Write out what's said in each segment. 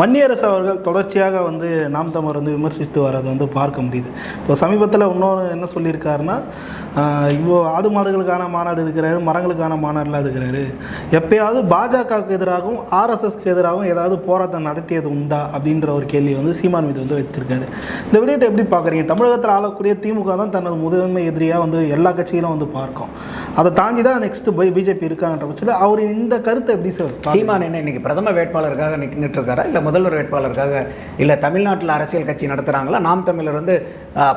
வன்னியரசு அவர்கள் தொடர்ச்சியாக வந்து நாம் தமிழர் வந்து விமர்சித்து வரதை வந்து பார்க்க முடியுது. இப்போ சமீபத்தில் இன்னொன்று என்ன சொல்லியிருக்காருன்னா இப்போ ஆடு மாடுகளுக்கான மாநாடு இருக்கிறாரு மரங்களுக்கான மாநாடுலாம் இருக்கிறாரு எப்பயாவது பாஜகவுக்கு எதிராகவும் ஆர்எஸ்எஸ்க்கு எதிராகவும் ஏதாவது போராட்டம் நடத்தியது உண்டா அப்படின்ற ஒரு கேள்வி வந்து சீமான் மீது வந்து வைத்திருக்காரு. இந்த விடயத்தை எப்படி பார்க்குறீங்க? தமிழகத்தில் ஆளக்கூடிய திமுக தான் தனது முதன்மை எதிரியாக வந்து எல்லா கட்சிகளும் வந்து பார்க்கும். அதை தாண்டி தான் நெக்ஸ்ட் பிஜேபி இருக்காங்கன்ற பட்சத்தில் அவர் இந்த கருத்தை எப்படி சார் சீமான் என்ன இன்னைக்கு பிரதம வேட்பாளருக்காக நிற்கிட்டு இருக்காரா இல்லை முதல்வர் வேட்பாளருக்காக இல்லை தமிழ்நாட்டில் அரசியல் கட்சி நடத்துகிறாங்களா நாம் தமிழர் வந்து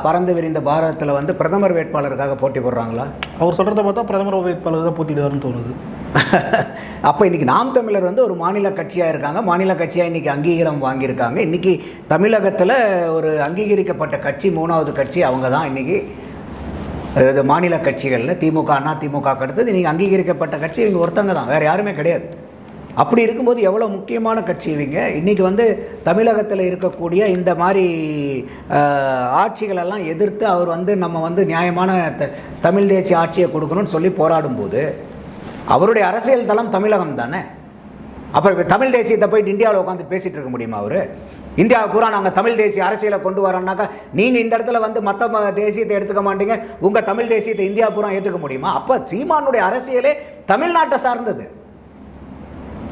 பறந்து விரிந்த பாரதத்தில் வந்து பிரதமர் வேட்பாளருக்காக போட்டி போடுறாங்களா? அவர் சொல்கிறத பார்த்தா பிரதமர் வேட்பாளர் தான் போட்டியிடுவார்னு தோணுது. அப்போ இன்னைக்கு நாம் தமிழர் வந்து ஒரு மாநில கட்சியாக இருக்காங்க. மாநில கட்சியாக இன்னைக்கு அங்கீகாரம் வாங்கியிருக்காங்க. இன்னைக்கு தமிழகத்தில் ஒரு அங்கீகரிக்கப்பட்ட கட்சி மூணாவது கட்சி அவங்க தான் இன்னைக்கு. இது மாநில கட்சிகளில் திமுக அண்ணா திமுக அடுத்தது நீங்கள் அங்கீகரிக்கப்பட்ட கட்சி இவங்க ஒருத்தங்க தான். வேறு யாருமே கிடையாது. அப்படி இருக்கும்போது எவ்வளோ முக்கியமான கட்சி இவங்க? இன்றைக்கி வந்து தமிழகத்தில் இருக்கக்கூடிய இந்த மாதிரி ஆட்சிகளெல்லாம் எதிர்த்து அவர் வந்து நம்ம வந்து நியாயமான த தமிழ் தேசிய ஆட்சியை கொடுக்கணும்னு சொல்லி போராடும்போது அவருடைய அரசியல் தளம் தமிழகம் தானே? அப்புறம் தமிழ் தேசியத்தை போயிட்டு இந்தியாவில் உட்காந்து பேசிகிட்டு இருக்க முடியுமா அவர்? இந்தியா பூரா நாங்கள் தமிழ் தேசிய அரசியலை கொண்டு வரோம்னாக்கா நீங்கள் இந்த இடத்துல வந்து மற்ற ம- தேசியத்தை எடுத்துக்க மாட்டீங்க உங்கள் தமிழ் தேசியத்தை இந்தியா பூரா ஏற்றுக்க முடியுமா? அப்போ சீமானுடைய அரசியலே தமிழ்நாட்டை சார்ந்தது.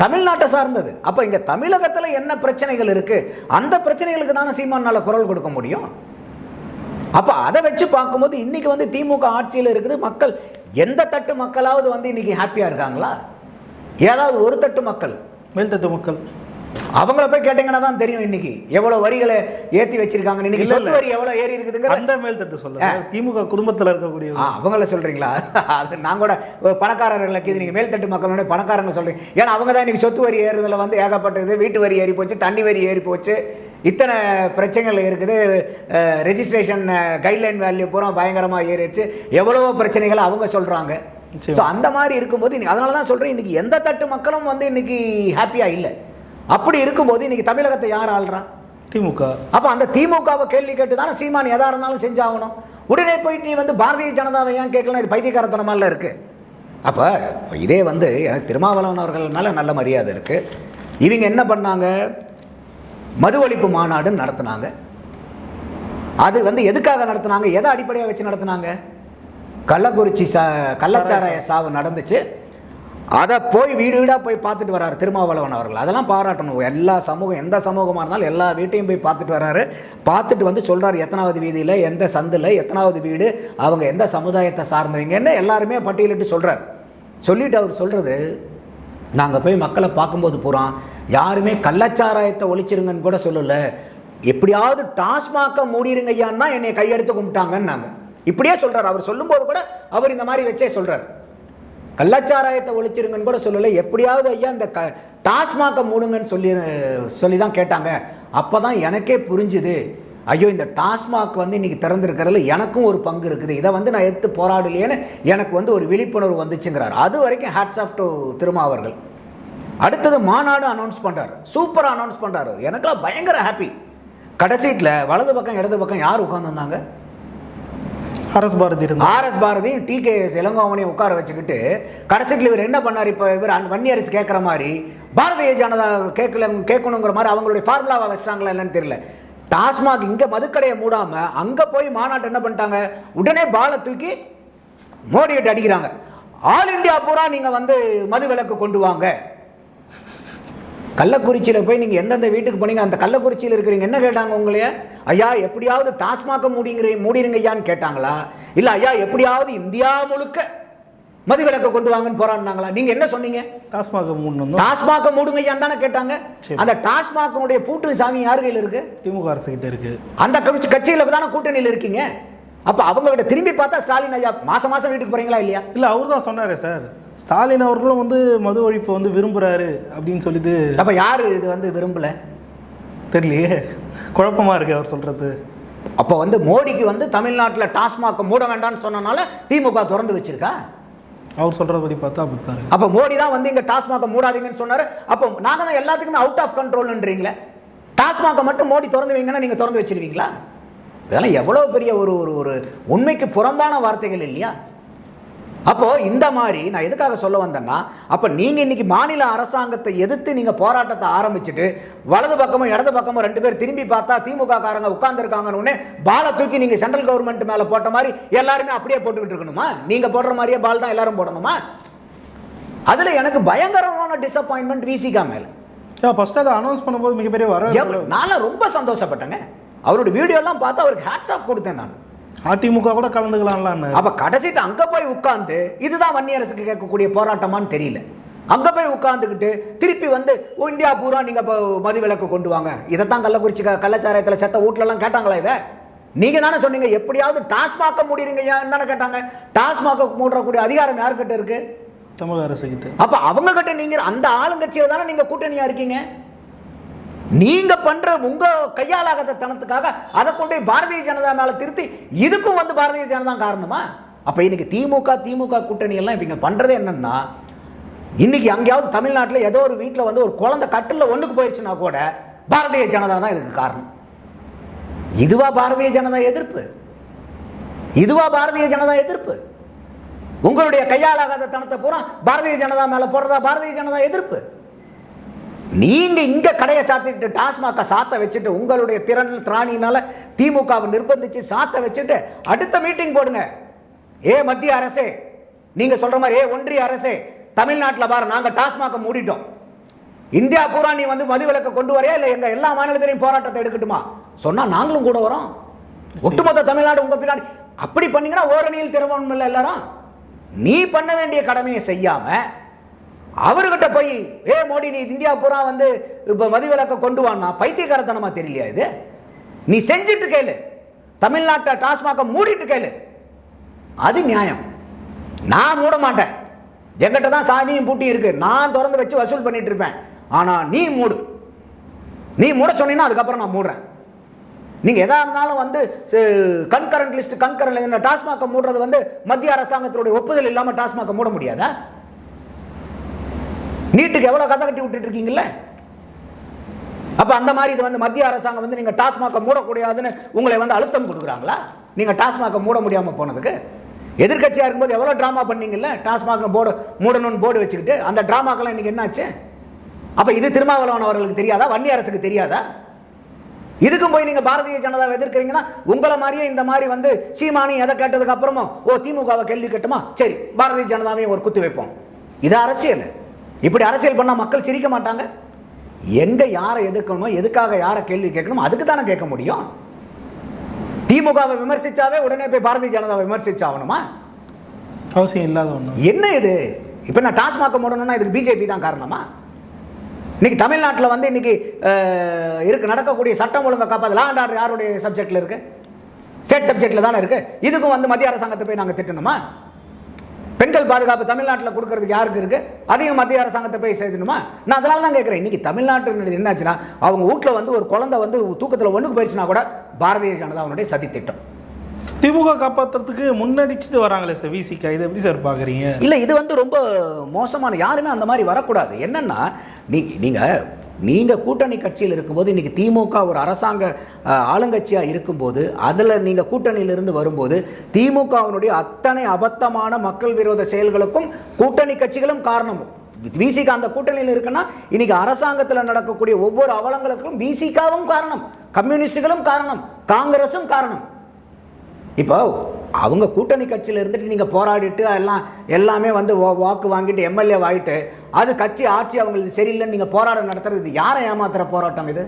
தமிழ்நாட்டை சார்ந்தது. அப்போ இங்கே தமிழகத்தில் என்ன பிரச்சனைகள் இருக்குது அந்த பிரச்சனைகளுக்கு தானே சீமானால் குரல் கொடுக்க முடியும்? அப்போ அதை வச்சு பார்க்கும்போது இன்றைக்கி வந்து திமுக ஆட்சியில் இருக்குது. மக்கள் எந்த தட்டு மக்களாவது வந்து இன்றைக்கி ஹாப்பியாக இருக்காங்களா? ஏதாவது ஒரு தட்டு மக்கள். மேல்தட்டு மக்கள். அவங்கள போய் கேட்டீங்கன்னா தான் தெரியும் இன்னைக்கு. எவ்வளவு வரிகளை ஏத்தி வச்சிருக்காங்க இன்னைக்கு சொத்து. வரி எவ்வளவு ஏறி இருக்குதுங்க அந்த மேல்தட்டு சொல்ல திமுக குடும்பத்தில் இருக்கக்கூடிய அவங்கள சொல்றீங்களா? அது நான் கூட பணக்காரர்களுக்கு இது நீங்க மேல்தட்டு மக்களோட பணக்காரங்க சொல்றீங்க. ஏன்னா அவங்க தான் இன்னைக்கு சொத்து வரி ஏறுதல வந்து ஏகப்பட்டது. வீட்டு வரி ஏறி போச்சு தண்ணி வரி ஏறி போச்சு. இத்தனை பிரச்சனைகள் இருக்குது. ரெஜிஸ்ட்ரேஷன் கைட்லைன் வேல்யூ பூரா பயங்கரமாக ஏறிடுச்சு. எவ்வளவோ பிரச்சனைகளை அவங்க சொல்கிறாங்க. ஸோ அந்த மாதிரி இருக்கும்போது இன்னைக்கு அதனால தான் சொல்கிறேன் இன்னைக்கு எந்த தட்டு மக்களும் வந்து இன்னைக்கு ஹாப்பியாக இல்லை. அப்படி இருக்கும்போது இன்னைக்கு தமிழகத்தை யார் ஆள்றா? திமுக. அப்போ அந்த திமுகவை கேள்வி கேட்டு தானே சீமான் எதா இருந்தாலும் செஞ்சாகணும். உடனே போயிட்டு நீ வந்து பாரதிய ஜனதாவை ஏன் கேட்கலாம் இது பைத்தியக்காரத்தனமால இருக்கு? அப்போ இதே வந்து எனக்கு திருமாவளவன் அவர்கள் மேலே நல்ல மரியாதை இருக்கு. இவங்க என்ன பண்ணாங்க? மது ஒழிப்பு மாநாடு நடத்துனாங்க. அது வந்து எதுக்காக நடத்துனாங்க? எதை அடிப்படையாக வச்சு நடத்துனாங்க? கள்ளக்குறிச்சி சா கள்ளச்சாராய சாவு நடந்துச்சு. அதை போய் வீடு வீடாக போய் பார்த்துட்டு வராரு திருமாவளவன் அவர்கள். அதெல்லாம் பாராட்டணும். எல்லா சமூகம் எந்த சமூகமாக இருந்தாலும் எல்லா வீட்டையும் போய் பார்த்துட்டு வராரு. பார்த்துட்டு வந்து சொல்கிறார் எத்தனாவது வீதியில் எந்த சந்தில் எத்தனாவது வீடு அவங்க எந்த சமுதாயத்தை சார்ந்தவங்கன்னு எல்லாருமே பட்டியலிட்டு சொல்கிறார் சொல்லிட்டு அவர் சொல்கிறது நாங்கள் போய் மக்களை பார்க்கும்போது பூரா யாருமே கள்ளச்சாராயத்தை ஒழிச்சிருங்கன்னு கூட சொல்லலை. எப்படியாவது டாஸ்மாக்க மூடிருங்க ஐயான்னா என்னை கையெடுத்து கும்பிட்டாங்கன்னு நாங்கள் இப்படியே சொல்கிறார் அவர் சொல்லும்போது கூட அவர் இந்த மாதிரி வச்சே சொல்கிறார் கள்ளச்சாராயத்தை ஒழிச்சிடுங்கன்னு கூட சொல்லலை. எப்படியாவது ஐயா இந்த க டாஸ்மாகை மூடுங்கன்னு சொல்லி சொல்லி தான் கேட்டாங்க. அப்போ தான் எனக்கே புரிஞ்சுது. ஐயோ இந்த டாஸ்மாக் வந்து இன்றைக்கி திறந்துருக்கிறதுல எனக்கும் ஒரு பங்கு இருக்குது. இதை வந்து நான் எடுத்து போராடலையேன்னு எனக்கு வந்து ஒரு விழிப்புணர்வு வந்துச்சுங்கிறார். அது வரைக்கும் ஹேட்ஸ் ஆஃப் டு திருமாவர்கள் அடுத்தது மாநாடு அனௌன்ஸ் பண்ணுறாரு சூப்பராக அனௌன்ஸ் பண்ணுறாரு எனக்கெல்லாம் பயங்கர ஹாப்பி கடைசீட்டில் வலது பக்கம் இடது பக்கம் யார் உட்காந்துருந்தாங்க R S Bharathi R S பாரதியும் டி கே இளங்கோவனையும் உட்கார வச்சுக்கிட்டு கடைசிக்கு இவர் என்ன பண்ணார் இப்போ இவர் அன்- வன்னியரசு கேட்குற மாதிரி பாரதிய ஜனதா கேட்கல கேட்கணுங்கிற மாதிரி அவங்களுடைய ஃபார்முலாவை வச்சிட்டாங்களா என்னன்னு தெரியல. டாஸ்மாக் இங்கே மதுக்கடையை மூடாமல் அங்கே போய் மாநாட்டு என்ன பண்ணிட்டாங்க? உடனே பாலை தூக்கி மோடிகிட்ட அடிக்கிறாங்க. ஆல் இந்தியா பூரா நீங்கள் வந்து மது விலக்கு கொண்டு வாங்க. கள்ளக்குறிச்சியில் போய் நீங்கள் எந்தெந்த வீட்டுக்கு போனீங்க அந்த கள்ளக்குறிச்சியில் இருக்கிறீங்க என்ன கேட்டாங்க உங்களைய? ஐயா எப்படியாவது டாஸ்மாக மூடிங்கிற மூடிருங்க ஐயான்னு கேட்டாங்களா? இல்லை ஐயா எப்படியாவது இந்தியா முழுக்க மது விலக்கை கொண்டு வாங்கன்னு போராடினாங்களா நீங்கள் என்ன சொன்னீங்க? டாஸ்மாக வந்தோம் டாஸ்மாக மூடுங்க ஐயான்னு தானே கேட்டாங்க. அந்த டாஸ்மாகனுடைய பூட்டு சாமி யார் கையில் இருக்கு? திமுக அரசு கிட்ட இருக்கு. அந்த கட்சி கட்சியில் தானே கூட்டணியில் இருக்கீங்க? அப்போ அவங்க கிட்ட திரும்பி பார்த்தா ஸ்டாலின் ஐயா மாசம் மாசம் வீட்டுக்கு போறீங்களா இல்லையா? இல்லை அவர் தான் சொன்னாரே சார். ஸ்டாலின் அவர்களும் வந்து மது ஒழிப்பை வந்து விரும்புகிறாரு அப்படின்னு சொல்லிட்டு அப்போ யார் இது வந்து விரும்பல? தெரியலையே. குழப்பமா இருக்கு அவர் சொல்றது. அப்போ வந்து மோடிக்கு வந்து தமிழ்நாட்டில் டாஸ்மாக மூட வேண்டாம்னு சொன்னனால திமுக திறந்து வச்சிருக்கா? அவர் சொல்றபடி பார்த்தா அப்படி அப்போ மோடி தான் வந்து இங்கே டாஸ்மாக மூடாதீங்கன்னு சொன்னார். அப்போ நாங்கள் தான் எல்லாத்துக்குமே அவுட் ஆஃப் கண்ட்ரோல்ன்றீங்களே டாஸ்மாக மட்டும் மோடி திறந்து வைங்கன்னா நீங்கள் திறந்து வச்சிருவீங்களா? இதெல்லாம் எவ்வளோ பெரிய ஒரு ஒரு ஒரு உண்மைக்கு புறம்பான வார்த்தைகள் இல்லையா? அப்போ இந்த மாதிரி நான் எதுக்காக சொல்ல வந்தேன்னா அப்ப நீங்க இன்னைக்கு மாநில அரசாங்கத்தை எதிர்த்து நீங்க போராட்டத்தை ஆரம்பிச்சுட்டு வலது பக்கமும் இடது பக்கமும் ரெண்டு பேர் திரும்பி பார்த்தா திமுக காரங்க உட்கார்ந்துருக்காங்கன்னு உடனே பாலை தூக்கி நீங்க சென்ட்ரல் கவர்மெண்ட் மேல போட்ட மாதிரி எல்லாருமே அப்படியே போட்டுக்கிட்டு இருக்கணுமா? நீங்க போடுற மாதிரியே பால் தான் எல்லாரும் போடணுமா? அதுல எனக்கு பயங்கரமான டிசப்பாயின்மெண்ட் விசிகா மேல. ஃபர்ஸ்ட் அதை அனௌன்ஸ் பண்ணும்போது மிகப்பெரிய வர நான்லாம் ரொம்ப சந்தோஷப்பட்டேங்க. அவரோட வீடியோ எல்லாம் பார்த்து அவருக்கு ஹேட்ஸ் ஆஃப் கொடுத்தேன் நான். அதிமுக கூட கலந்துக்கலாம்லான்னு அப்ப கடைசிட்டு அங்க போய் உட்கார்ந்து இதுதான் வன்னியரசுக்கு கேட்கக்கூடிய போராட்டமான்னு தெரியல. அங்க போய் உட்கார்ந்துக்கிட்டு திருப்பி வந்து "ஓ, இந்தியா பூரா நீங்க இப்போ மதுவிலக்கு கொண்டு வாங்க. இதைத்தான் கள்ளக்குறிச்சி கள்ளச்சாராயத்துல செத்த வீட்ல எல்லாம் கேட்டாங்களா இதை? நீங்க தானே சொன்னீங்க எப்படியாவது டாஸ்மாக மூடிடுங்க. ஏன்னு தானே கேட்டாங்க. டாஸ்மாக மூடக்கூடிய அதிகாரம் யாருக்கிட்ட இருக்கு? தமிழக அரசுக்கு அப்ப அவங்க கிட்ட நீங்க அந்த ஆளுங்கட்சியில தானே நீங்க கூட்டணியா இருக்கீங்க? நீங்க பண்ற உங்க கையாலாகாத தனத்துக்காக அதை கொண்டு போய் பாரதிய ஜனதா மேல திருத்தி இதுக்கும் வந்து பாரதிய ஜனதா காரணமா? அப்ப இன்னைக்கு திமுக திமுக கூட்டணி எல்லாம் இவங்க பண்றது என்னன்னா இன்னைக்கு அங்கேயாவது தமிழ்நாட்டில் ஏதோ ஒரு வீட்டில் வந்து ஒரு குழந்தை கட்டில் ஒன்றுக்கு போயிடுச்சுன்னா கூட பாரதிய ஜனதா தான் இதுக்கு காரணம். இதுவா பாரதிய ஜனதா எதிர்ப்பு? இதுவா பாரதிய ஜனதா எதிர்ப்பு? உங்களுடைய கையாலாகாத தனத்தை பூரா பாரதிய ஜனதா மேலே போடுறதா பாரதிய ஜனதா எதிர்ப்பு? நீங்க இங்க கடையை சாத்திட்டு டாஸ்மாக சாத்த வச்சுட்டு உங்களுடைய திறன் திராணினால திமுகவை நிர்பந்திச்சு சாத்த வச்சுட்டு அடுத்த மீட்டிங் போடுங்க. ஏ மத்திய அரசே நீங்க சொல்ற மாதிரி ஏ ஒன்றிய அரசே தமிழ்நாட்டில் பாரு நாங்க டாஸ்மாக மூடிட்டோம். இந்தியா பூரா நீ வந்து மதுவிலக்கை கொண்டு வரையா இல்லை எங்க எல்லா மாநிலத்திலையும் போராட்டத்தை எடுக்கட்டுமா? சொன்னா நாங்களும் கூட வரோம். ஒட்டுமொத்த தமிழ்நாடு உங்க பின்னாடி. அப்படி பண்ணீங்கன்னா ஓரணியில் திறவணும் இல்லை எல்லாரும்? நீ பண்ண வேண்டிய கடமையை செய்யாம அவர்கிட்ட போய் ஏ மோடி நீ இந்தியா பூரா வந்து இப்போ மதுவிலக்கை கொண்டு வான்னா பைத்தியக்காரத்தனமா தெரியலையா இது? நீ செஞ்சுட்டு கேளு. தமிழ்நாட்டை டாஸ்மாக மூடிட்டு கேளு. அது நியாயம். நான் மூட மாட்டேன். எங்கிட்ட தான் சாமியும் பூட்டி இருக்கு. நான் திறந்து வச்சு வசூல் பண்ணிட்டு இருப்பேன். ஆனால் நீ மூடு. நீ மூட சொன்னீங்கன்னா அதுக்கப்புறம் நான் மூடுறேன். நீங்கள் எதாக இருந்தாலும் வந்து கன்கரண்ட் லிஸ்ட் கன்கரண்ட் டாஸ்மாக மூடுறது வந்து மத்திய அரசாங்கத்தினுடைய ஒப்புதல் இல்லாமல் டாஸ்மாக மூட முடியாதா? நீட்டுக்கு எவ்வளோ கதை கட்டி விட்டுட்டு இருக்கீங்களே அப்போ அந்த மாதிரி இது வந்து மத்திய அரசாங்கம் வந்து நீங்கள் டாஸ்மாக மூடக்கூடாதுன்னு உங்களை வந்து அழுத்தம் கொடுக்குறாங்களா? நீங்கள் டாஸ்மாக மூட முடியாமல் போனதுக்கு? எதிர்கட்சியாக இருக்கும்போது எவ்வளோ ட்ராமா பண்ணீங்கல்ல? டாஸ்மாக போர்டு மூடணும்னு போர்டு வச்சுக்கிட்டு அந்த ட்ராமாக்கெல்லாம் இன்னைக்கு என்னாச்சு? அப்போ இது திருமாவளவன் அவர்களுக்கு தெரியாதா? வன்னி அரசுக்கு தெரியாதா? இதுக்கும் போய் நீங்கள் பாரதிய ஜனதாவை எதிர்க்கிறீங்கன்னா உங்களை மாதிரியே இந்த மாதிரி வந்து சீமானி எதை கேட்டதுக்கு அப்புறமா ஓ திமுகவை கேள்வி கேட்டுமா? சரி பாரதிய ஜனதாவையும் ஒரு குத்து வைப்போம். இது அரசியல். இப்படி அரசியல் பண்ணா மக்கள் சிரிக்க மாட்டாங்க? எங்க யாரை எதிர்க்கணுமோ எதுக்காக யாரை கேள்வி கேட்கணுமோ அதுக்கு தானே கேட்க முடியும். திமுகவை விமர்சிச்சாவே உடனே போய் பாரதிய ஜனதாவை விமர்சிச்சாகணுமா? அவசியம் இல்லாத ஒன்று என்ன இது? இப்போ நான் டாஸ்மாக மூடணும்னா இதுக்கு பிஜேபி தான் காரணமா? இன்னைக்கு தமிழ்நாட்டில் வந்து இன்னைக்கு இருக்கு நடக்கக்கூடிய சட்டம் ஒழுங்கை காப்பாது லா அண்ட் ஆர்டர் யாருடைய சப்ஜெக்ட்ல இருக்கு? ஸ்டேட் சப்ஜெக்ட்ல தானே இருக்கு? இதுக்கும் வந்து மத்திய அரசாங்கத்தை போய் நாங்கள் திட்டணுமா? பெண்கள் பாதுகாப்பு தமிழ்நாட்டில் கொடுக்கறதுக்கு யாருக்கு இருக்கு? அதையும் மத்திய அரசாங்கத்தை போய் செய்யணுமா நான் அதனால தான் கேட்குறேன். இன்னைக்கு தமிழ்நாட்டு என்னாச்சுன்னா அவங்க வீட்டில் வந்து ஒரு குழந்தை வந்து தூக்கத்தில் ஒன்றுக்கு போயிடுச்சுன்னா கூட பாரதிய ஜனதாவுடைய சதி திட்டம் திமுக காப்பாற்றுறதுக்கு முன்னடிச்சுட்டு வராங்களே சார் விசிகா இதை எப்படி சார் பார்க்குறீங்க? இல்லை இது வந்து ரொம்ப மோசமான யாருமே அந்த மாதிரி வரக்கூடாது. என்னன்னா நீ நீங்கள் நீங்கள் கூட்டணி கட்சியில் இருக்கும்போது இன்றைக்கி திமுக ஒரு அரசாங்க ஆளுங்கட்சியாக இருக்கும்போது அதில் நீங்கள் கூட்டணியிலிருந்து வரும்போது திமுகவினுடைய அத்தனை அபத்தமான மக்கள் விரோத செயல்களுக்கும் கூட்டணி கட்சிகளும் காரணம். விசிகா அந்த கூட்டணியில் இருக்குன்னா இன்னைக்கு அரசாங்கத்தில் நடக்கக்கூடிய ஒவ்வொரு அவலங்களுக்கும் விசிகாவும் காரணம். கம்யூனிஸ்டுகளும் காரணம். காங்கிரஸும் காரணம். இப்போ அவங்க கூட்டணி கட்சியில் இருந்துட்டு நீங்கள் போராடிட்டு எல்லாம் எல்லாமே வந்து வாக்கு வாங்கிட்டு எம்எல்ஏ ஆகிட்டு அது கட்சி ஆட்சி அவங்களுக்கு சரியில்லைன்னு நீங்கள் போராட்டம் நடத்துறது இது யாரை ஏமாத்துற போராட்டம் இது?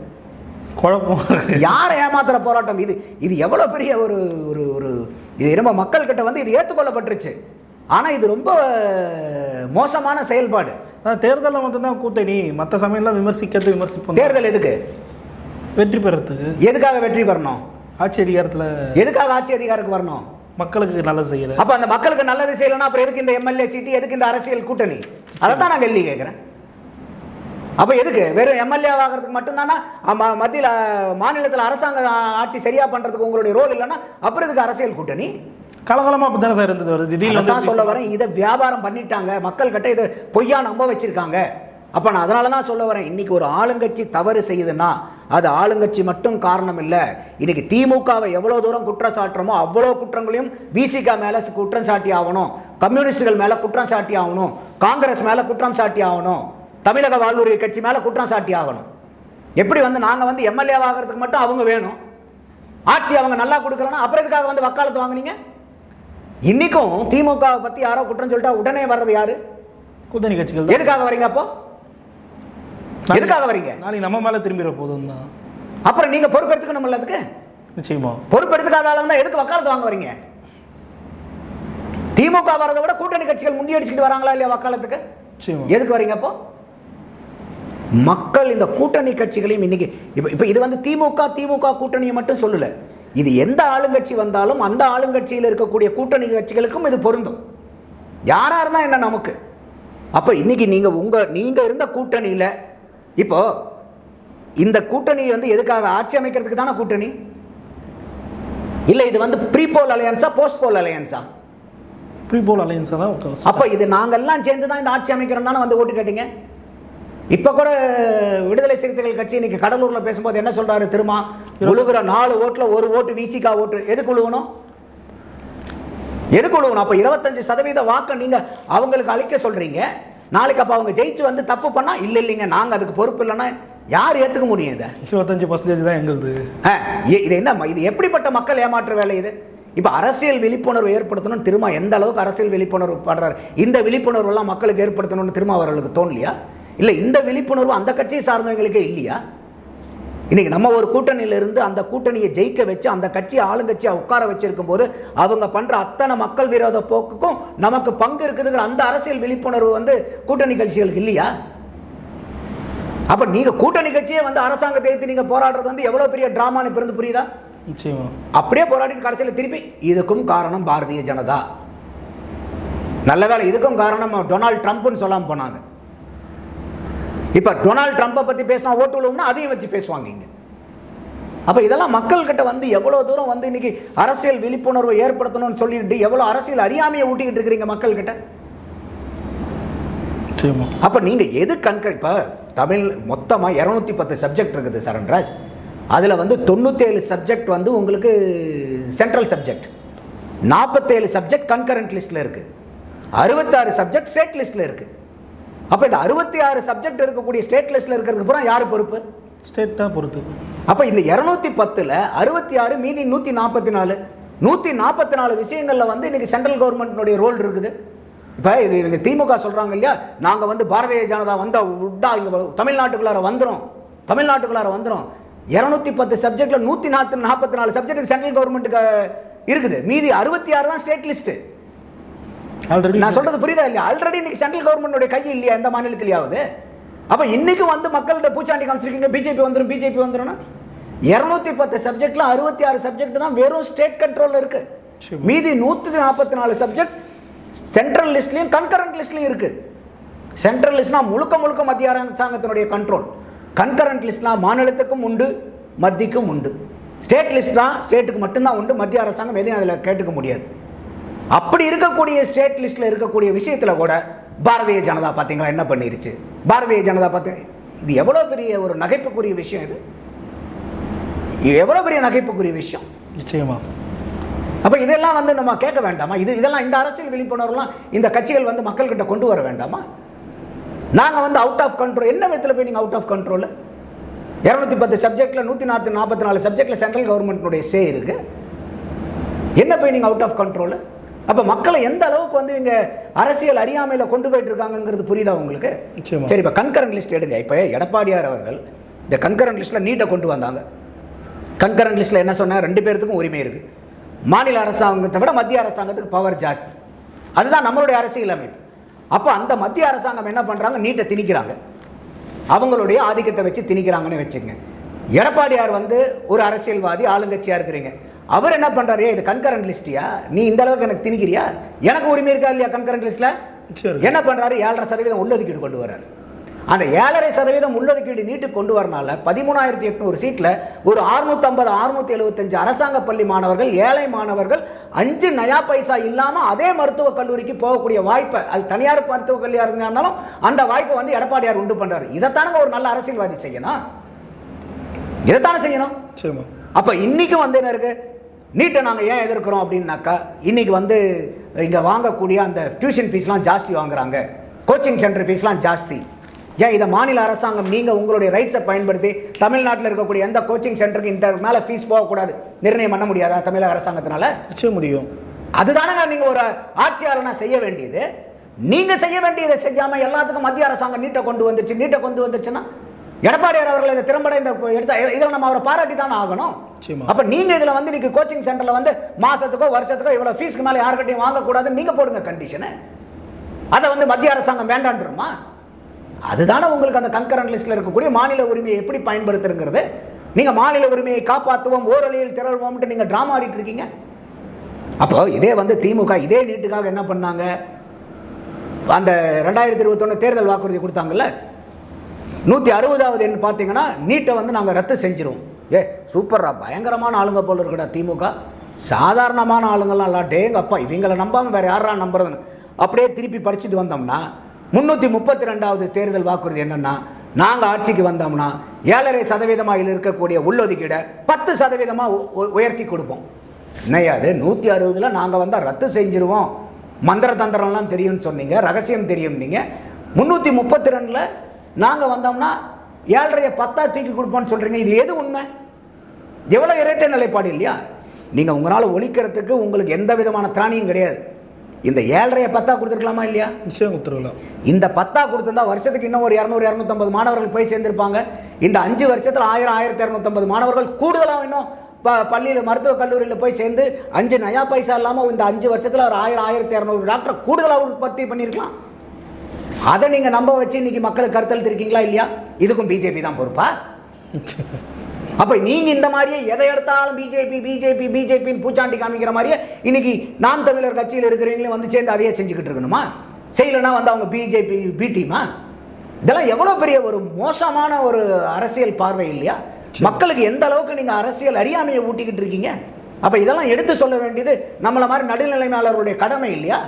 குழப்பம் யாரை ஏமாத்துற போராட்டம் இது? இது எவ்வளோ பெரிய ஒரு ஒரு ஒரு இது ரொம்ப மக்கள்கிட்ட வந்து இது ஏற்றுக்கொள்ளப்பட்டுருச்சு. ஆனால் இது ரொம்ப மோசமான செயல்பாடு. தேர்தலில் மட்டும்தான் கூட்டணி. மற்ற சமயம்லாம் விமர்சிக்கிறது விமர்சிப்போம். தேர்தல் எதுக்கு? வெற்றி பெறத்துக்கு எதுக்காக வெற்றி பெறணும்? ஆட்சி அதிகாரத்தில் எதுக்காக ஆட்சி அதிகாரத்துக்கு வரணும்? மக்களுக்கு நல்லது செய்யல. அப்ப அந்த மக்களுக்கு நல்லது செய்யலன்னா அப்புறம் எதுக்கு இந்த எம்எல்ஏ சீட்டு எதுக்கு இந்த அரசியல் கூட்டணி? அதை தான் நான் கேள்வி கேட்குறேன். அப்ப எதுக்கு? வெறும் எம்எல்ஏ ஆகிறதுக்கு மட்டும்தானா? மத்தியில மாநிலத்தில் அரசாங்க ஆட்சி சரியா பண்றதுக்கு உங்களுடைய ரோல் இல்லைன்னா அப்புறம் எதுக்கு அரசியல் கூட்டணி? கலகலமா அப்படி தானே சார் இருந்தது வருது? திடீர்னு தான் சொல்ல வரேன். இதை வியாபாரம் பண்ணிட்டாங்க. மக்கள் கிட்ட இதை பொய்யா நம்ப வச்சிருக்காங்க. அப்ப நான் அதனால தான் சொல்ல வரேன். இன்னைக்கு ஒரு ஆளுங்கட்சி தவறு செய்யுதுன்னா அது ஆளுங்கட்சி மட்டும் காரணம் இல்லை இன்னைக்கு திமுகவை எவ்வளோ தூரம் குற்றம் சாட்டுறோமோ அவ்வளோ குற்றங்களையும் விசிகா மேலே குற்றம் சாட்டி ஆகணும். கம்யூனிஸ்டுகள் மேலே குற்றம் சாட்டி ஆகணும். காங்கிரஸ் மேலே குற்றம் சாட்டி ஆகணும். தமிழக வாழ்வுரிமை கட்சி மேலே குற்றம் சாட்டி ஆகணும். எப்படி வந்து நாங்கள் வந்து எம்எல்ஏ ஆகிறதுக்கு மட்டும் அவங்க வேணும்? ஆட்சி அவங்க நல்லா கொடுக்கலன்னா அப்புறம் எதுக்காக வந்து வக்காலத்து வாங்குனீங்க? இன்னைக்கும் திமுகவை பற்றி யாரோ குற்றம் சொல்லிட்டா உடனே வர்றது யாரு? கூட்டணி கட்சிகள் எதுக்காக வரீங்க அப்போ? எதுக்காக வரீங்க? நாளைக்கு நம்ம மேலே திரும்பிட போதும் தான் அப்புறம் நீங்க பொறுப்பெடுத்துக்கணும் அதுக்கு? நிச்சயமா. பொறுப்பெடுத்துக்காத ஆளுங்க தான் எதுக்கு வக்காலத்து வாங்க வரீங்க? திமுக வரதை விட கூட்டணி கட்சிகள் முந்தியடிச்சுக்கிட்டு வராங்களா இல்லையா வக்காலத்துக்கு? எதுக்கு வரீங்க அப்போ? மக்கள் இந்த கூட்டணி கட்சிகளையும் இன்னைக்கு இப்போ இப்போ இது வந்து திமுக திமுக கூட்டணியை மட்டும் சொல்லல. இது எந்த ஆளுங்கட்சி வந்தாலும் அந்த ஆளுங்கட்சியில் இருக்கக்கூடிய கூட்டணி கட்சிகளுக்கும் இது பொருந்தும். யாரா இருந்தா என்ன நமக்கு? அப்போ இன்னைக்கு நீங்க உங்க நீங்க இருந்த கூட்டணியில இப்போ இந்த கூட்டணி வந்து எதுக்காக ஆட்சி அமைக்கிறதுக்கு தானே கூட்டணி? இல்ல இது வந்து ப்ரீ போல் அலையன்ஸா போஸ்ட் போல் அலையன்ஸா ப்ரீ போல் அலையன்ஸாக தான் அப்போ இது நாங்கெல்லாம் சேர்ந்து தான் இந்த ஆட்சி அமைக்கிறோம் தானே வந்து ஓட்டு கேட்டீங்க? இப்போ கூட விடுதலை சிறுத்தைகள் கட்சி இன்னைக்கு கடலூரில் பேசும்போது என்ன சொல்றாரு திருமா உழுகுற நாலு ஓட்டில் ஒரு ஓட்டு விசிகா ஓட்டு. எதுக்கு உழுவணும்? எதுக்கு உழுவணும்? அப்போ இருபத்தஞ்சு சதவீத வாக்கை நீங்கள் அவங்களுக்கு அளிக்க சொல்கிறீங்க நாளைக்கு அப்போ அவங்க ஜெயிச்சு வந்து தப்பு பண்ணால் இல்லை இல்லைங்க நாங்கள் அதுக்கு பொறுப்பு இல்லைன்னா யார் ஏற்றுக்க முடியும் இதை? இருபத்தஞ்சு பர்சன்டேஜ் தான் எங்களுது. ஆ, இது என்ன இது எப்படிப்பட்ட மக்கள் ஏமாற்று வேலை இது? இப்போ அரசியல் விழிப்புணர்வு ஏற்படுத்தணும் திரும்ப எந்த அளவுக்கு அரசியல் விழிப்புணர்வு படுறாரு? இந்த விழிப்புணர்வு எல்லாம் மக்களுக்கு ஏற்படுத்தணும்னு திரும்ப அவர்களுக்கு தோணலையா? இல்லை இந்த விழிப்புணர்வு அந்த கட்சியை சார்ந்தவங்களுக்கே இல்லையா? இன்னைக்கு நம்ம ஒரு கூட்டணியில இருந்து அந்த கூட்டணியை ஜெயிக்க வச்சு அந்த கட்சியை ஆளுங்கட்சியை உட்கார வச்சிருக்கும் போது அவங்க பண்ற அத்தனை மக்கள் விரோத போக்குக்கும் நமக்கு பங்கு இருக்குதுங்கிற அந்த அரசியல் விழிப்புணர்வு வந்து கூட்டணி கட்சிகளுக்கு இல்லையா? அப்ப நீங்க கூட்டணி கட்சியே வந்து அரசாங்கத்தை எதிர்த்து நீங்க போராடுறது வந்து எவ்வளவு பெரிய டிராமான்னு பிறந்து புரியுதா? அப்படியே போராடிட்டு கடைசியில் திருப்பி இதுக்கும் காரணம் பாரதிய ஜனதா. நல்ல வேளை இதுக்கும் காரணம் டொனால்ட் ட்ரம்ப்னு சொல்லாம போனாங்க. இப்ப டொனால்ட் ட்ரம்ப்பை பத்தி பேசினா ஓட்டு விழுவும்னா அதையும் வச்சு பேசுவாங்க இங்க. அப்ப இதெல்லாம் மக்கள்கிட்ட வந்து எவ்வளவு தூரம் வந்து இன்னைக்கு அரசியல் விழிப்புணர்வை ஏற்படுத்தணும்னு சொல்லிட்டு எவ்வளவு அரசியல் அறியாமையை ஊட்டிக்கிட்டு இருக்கிறீங்க மக்கள்கிட்ட? அப்போ நீங்கள் எது கண்கர் இப்போ தமிழ் மொத்தமாக இரநூத்தி பத்து சப்ஜெக்ட் இருக்குது சரண்ராஜ் அதில் வந்து தொண்ணூற்றேழு சப்ஜெக்ட் வந்து உங்களுக்கு சென்ட்ரல் சப்ஜெக்ட் நாற்பத்தேழு சப்ஜெக்ட் கன்கரண்ட் லிஸ்ட்டில் இருக்குது அறுபத்தாறு சப்ஜெக்ட் ஸ்டேட் லிஸ்ட்டில் இருக்குது அப்போ இந்த அறுபத்தி ஆறு சப்ஜெக்ட் இருக்கக்கூடிய ஸ்டேட் லிஸ்ட்டில் இருக்கிறதுக்கு பூரா யார் பொறுப்பு? ஸ்டேட்டாக பொறுத்து. அப்போ இந்த இரநூத்தி பத்தில் அறுபத்தி ஆறு மீதி நூற்றி நாற்பத்தி நாலு. நூற்றி நாற்பத்தி நாலு விஷயங்களில் வந்து இன்னைக்கு சென்ட்ரல் கவர்மெண்ட்னுடைய ரோல் இருக்குது. இப்போ இது இவங்க திமுக சொல்கிறாங்க இல்லையா? நாங்கள் வந்து பாரதிய ஜனதா வந்தால் விட்டா இங்கே தமிழ்நாட்டுக்குள்ளார வந்துடும் தமிழ்நாட்டுக்குள்ளார வந்துடும் இரநூத்தி பத்து சப்ஜெக்டில் நூற்றி நாற்பத்தி நாற்பத்தி நாலு சப்ஜெக்ட் சென்ட்ரல் கவர்மெண்ட்டுக்கு இருக்குது. மீதி அறுபத்தி ஆறு தான் ஸ்டேட் லிஸ்ட்டு ஆல்ரெடி நான் சொல்றது புரியுதா இல்லையா? ஆல்ரெடி இன்னைக்கு சென்ட்ரல் கவர்மெண்டோட கை இல்லையா எந்த மாநிலத்திலேயாவது? அப்ப இன்னைக்கு வந்து மக்கள்கிட்ட பூச்சாண்டி காமிச்சிருக்கீங்க பிஜேபி வந்துடும் பிஜேபி வந்துடும் இருநூத்தி பத்து சப்ஜெக்ட்ல அறுபத்தி ஆறு சப்ஜெக்ட் தான் வெறும் ஸ்டேட் கண்ட்ரோல்ல இருக்கு. மீதி நூத்தி நாற்பத்தி நாலு சப்ஜெக்ட் சென்ட்ரல் லிஸ்ட்லயும் கன்கரண்ட் லிஸ்ட்லயும் இருக்கு. சென்ட்ரல் லிஸ்ட்னா முழுக்க முழுக்க மத்திய அரசாங்கத்தினுடைய கண்ட்ரோல் கன்கரண்ட் லிஸ்ட்னா மாநிலத்துக்கும் உண்டு மத்திக்கும் உண்டு. ஸ்டேட் லிஸ்ட்னா ஸ்டேட்டுக்கு மட்டும்தான் உண்டு மத்திய அரசாங்கம் எதையும் அதில் கேட்டுக்க முடியாது. அப்படி இருக்கக்கூடிய ஸ்டேட் லிஸ்ட்ல இருக்கக்கூடிய விஷயத்துல கூட பாரதிய ஜனதா பார்த்தீங்களா என்ன பண்ணிருச்சு? பாரதிய ஜனதா பார்த்து இது எவ்வளோ பெரிய ஒரு நகைப்புக்குரிய விஷயம் இது? இது எவ்வளோ பெரிய நகைப்புக்குரிய விஷயம்? நிச்சயமா. அப்போ இதெல்லாம் வந்து நம்ம கேட்க வேண்டாமா? இது இதெல்லாம் இந்த அரசியல் விழிப்புணர்வுலாம் இந்த கட்சிகள் வந்து மக்கள்கிட்ட கொண்டு வர வேண்டாமா? நாங்கள் வந்து அவுட் ஆஃப் கண்ட்ரோல் என்ன விதத்தில் போய் நீங்கள் அவுட் ஆஃப் கண்ட்ரோல் இரநூத்தி பத்து சப்ஜெக்டில் நூற்றி நாற்பத்தி நாற்பத்தி நாலு சப்ஜெக்டில் சென்ட்ரல் கவர்மெண்ட்னுடைய சே இருக்கு. என்ன போய் நீங்கள் அவுட் ஆஃப் கண்ட்ரோல் அப்போ மக்களை எந்த அளவுக்கு வந்து இங்கே அரசியல் அறியாமையில் கொண்டு போயிட்டு இருக்காங்கங்கிறது புரியுதா உங்களுக்கு. சரி இப்போ கன்கரண்ட் லிஸ்ட் எடுங்க. இப்போ எடப்பாடியார் அவர்கள் இந்த கன்கரண்ட் லிஸ்ட்டில் நீட்டை கொண்டு வந்தாங்க. கன்கரண்ட் லிஸ்ட்டில் என்ன சொன்னா ரெண்டு பேர்த்துக்கும் உரிமை இருக்குது மாநில அரசாங்கத்தை விட மத்திய அரசாங்கத்துக்கு பவர் ஜாஸ்தி. அதுதான் நம்மளுடைய அரசியல் அமைப்பு. அப்போ அந்த மத்திய அரசாங்கம் என்ன பண்ணுறாங்க நீட்டை திணிக்கிறாங்க. அவங்களுடைய ஆதிக்கத்தை வச்சு திணிக்கிறாங்கன்னு வச்சுங்க எடப்பாடியார் வந்து ஒரு அரசியல்வாதி ஆளுங்கட்சியாக இருக்கிறீங்க. அவர் என்ன பண்ணுறாரு இது கன்கரண்ட் லிஸ்டியா? நீ இந்த அளவுக்கு எனக்கு திணிக்கிறியா? எனக்கு உரிமை இருக்கா இல்லையா கன்கரண்ட் லிஸ்ட்டில். என்ன பண்ணுறாரு ஏழரை சதவீதம் உள்ளொதுக்கீடு கொண்டு வர்றாரு. அந்த ஏழரை சதவீதம் உள்ளொதுக்கீடு நீட்டு கொண்டு வரனால பதிமூணாயிரத்தி எட்நூறு சீட்டில் ஒரு அறுநூத்தம்பது அறுநூத்தி எழுபத்தஞ்சு அரசாங்க பள்ளி மாணவர்கள் ஏழை மாணவர்கள் அஞ்சு நயா பைசா இல்லாமல் அதே மருத்துவக் கல்லூரிக்கு போகக்கூடிய வாய்ப்பை அது தனியார் மருத்துவக் கல்லூரியாக இருந்தாலும் அந்த வாய்ப்பை வந்து எடப்பாடியார் உண்டு பண்றாரு. இதைத்தானுங்க ஒரு நல்ல அரசியல்வாதி செய்யணும்? இதைத்தானே செய்யணும்? அப்போ இன்னைக்கு வந்து என்ன இருக்கு? நீட்டை நாங்கள் ஏன் எதிர்க்கிறோம் அப்படின்னாக்கா இன்னைக்கு வந்து இங்கே வாங்கக்கூடிய அந்த டியூஷன் ஃபீஸ்லாம் ஜாஸ்தி வாங்குறாங்க. கோச்சிங் சென்டர் ஃபீஸ்லாம் ஜாஸ்தி. ஏன் இதை மாநில அரசாங்கம் நீங்கள் உங்களுடைய ரைட்ஸை பயன்படுத்தி தமிழ்நாட்டில் இருக்கக்கூடிய எந்த கோச்சிங் சென்டருக்கு இந்த மேலே ஃபீஸ் போகக்கூடாது நிர்ணயம் பண்ண முடியாதா தமிழக அரசாங்கத்தினால? நிச்சயம் முடியும். அதுதானங்க நீங்க ஒரு ஆட்சியாளனா செய்ய வேண்டியது. நீங்க செய்ய வேண்டியதை செய்யாம எல்லாத்துக்கும் மத்திய அரசாங்கம் நீட்டை கொண்டு வந்துச்சு நீட்டை கொண்டு வந்துச்சுன்னா எடப்பாடியார் அவர்கள் இதை திறம்பட இந்த எடுத்த இதில் நம்ம அவரை பாராட்டி தானே ஆகணும். அப்ப நீங்க இதுல வந்து இன்னைக்கு கோச்சிங் சென்டர்ல வந்து மாசத்துக்கோ வருஷத்துக்கோ இவ்வளவு ஃபீஸ்க்கு மேல யாருக்கிட்டையும் வாங்கக்கூடாதுன்னு நீங்க போடுங்க கண்டிஷனை அதை வந்து மத்திய அரசாங்கம் வேண்டான்றுமா? அதுதானே உங்களுக்கு அந்த கன்கரண்ட் லிஸ்ட்ல இருக்கக்கூடிய மாநில உரிமையை எப்படி பயன்படுத்துறங்கிறது? நீங்க மாநில உரிமையை காப்பாற்றுவோம் ஓரளியில் திரள்வோம்ட்டு நீங்க டிராமா ஆடிட்டு இருக்கீங்க. அப்போ இதே வந்து திமுக இதே நீட்டுக்காக என்ன பண்ணாங்க? அந்த ரெண்டாயிரத்தி இருபத்தொன்று தேர்தல் வாக்குறுதி கொடுத்தாங்கல்ல? நூற்றி அறுபதாவது என்ன பார்த்தீங்கன்னா நீட்டை வந்து நாங்கள் ரத்து செஞ்சிருவோம். ஏ சூப்பர்ரா. பயங்கரமான ஆளுங்க போல் இருக்குடா திமுக. சாதாரணமான ஆளுங்கள்லாம் இல்லை டேங்கப்பா இவங்களை நம்பாமல் வேறு யாரா நம்புறதுன்னு. அப்படியே திருப்பி படிச்சுட்டு வந்தோம்னா முந்நூற்றி முப்பத்தி ரெண்டாவது தேர்தல் வாக்குறுதி என்னென்னா நாங்கள் ஆட்சிக்கு வந்தோம்னா ஏழரை சதவீதமாக இதில் இருக்கக்கூடிய உள்ளொதுக்கீடை பத்து சதவீதமாக உயர்த்தி கொடுப்போம். என்னையாது நூற்றி அறுபதில் நாங்கள் வந்தால் ரத்து செஞ்சிருவோம். மந்திர தந்திரம்லாம் தெரியும்னு சொன்னீங்க ரகசியம் தெரியும் நீங்கள் முந்நூற்றி முப்பத்தி ரெண்டில் நாங்கள் வந்தோம்னா ஏழரையை பத்தா தூக்கி கொடுப்போம்னு சொல்கிறீங்க இது எது உண்மை? எவ்வளோ இரட்டை நிலைப்பாடு இல்லையா? நீங்கள் உங்களால் ஒழிக்கிறதுக்கு உங்களுக்கு எந்த விதமான திராணியும் கிடையாது. இந்த ஏழரையை பத்தா கொடுத்துருக்கலாமா இல்லையா? நிச்சயம் கொடுத்துருக்கலாம். இந்த பத்தா கொடுத்திருந்தா வருஷத்துக்கு இன்னும் ஒரு இரநூறு இரநூத்தம்பது மாணவர்கள் போய் சேர்ந்திருப்பாங்க. இந்த அஞ்சு வருஷத்தில் ஆயிரம் ஆயிரத்தி இரநூத்தம்பது மாணவர்கள் கூடுதலாக இன்னும் ப பள்ளியில் மருத்துவக் கல்லூரியில் போய் சேர்ந்து அஞ்சு நயா பைசா இல்லாமல் இந்த அஞ்சு வருஷத்தில் ஒரு ஆயிரம் ஆயிரத்தி இரநூறு டாக்டர் கூடுதலாக உற்பத்தி பண்ணியிருக்கலாம். அதை நீங்கள் நம்ப வச்சு இன்னைக்கு மக்களுக்கு கருத்தளித்திருக்கீங்களா இல்லையா? இதுக்கும் பிஜேபி தான் பொறுப்பா? அப்போ நீங்கள் இந்த மாதிரியே எதை எடுத்தாலும் பிஜேபி பிஜேபி பிஜேபின்னு பூச்சாண்டி காமிக்கிற மாதிரியே இன்னைக்கு நாம் தமிழர் கட்சியில் இருக்கிறவங்களும் வந்து சேர்ந்து அதையே செஞ்சுக்கிட்டு இருக்கணுமா? செய்யலைன்னா வந்து அவங்க பிஜேபி பி டீமா இதெல்லாம் எவ்வளோ பெரிய ஒரு மோசமான ஒரு அரசியல் பார்வை இல்லையா? மக்களுக்கு எந்த அளவுக்கு நீங்கள் அரசியல் அறியாமையை ஊட்டிக்கிட்டு இருக்கீங்க? அப்போ இதெல்லாம் எடுத்து சொல்ல வேண்டியது நம்மளை மாதிரி நடுநிலைமையாளர்களுடைய கடமை இல்லையா?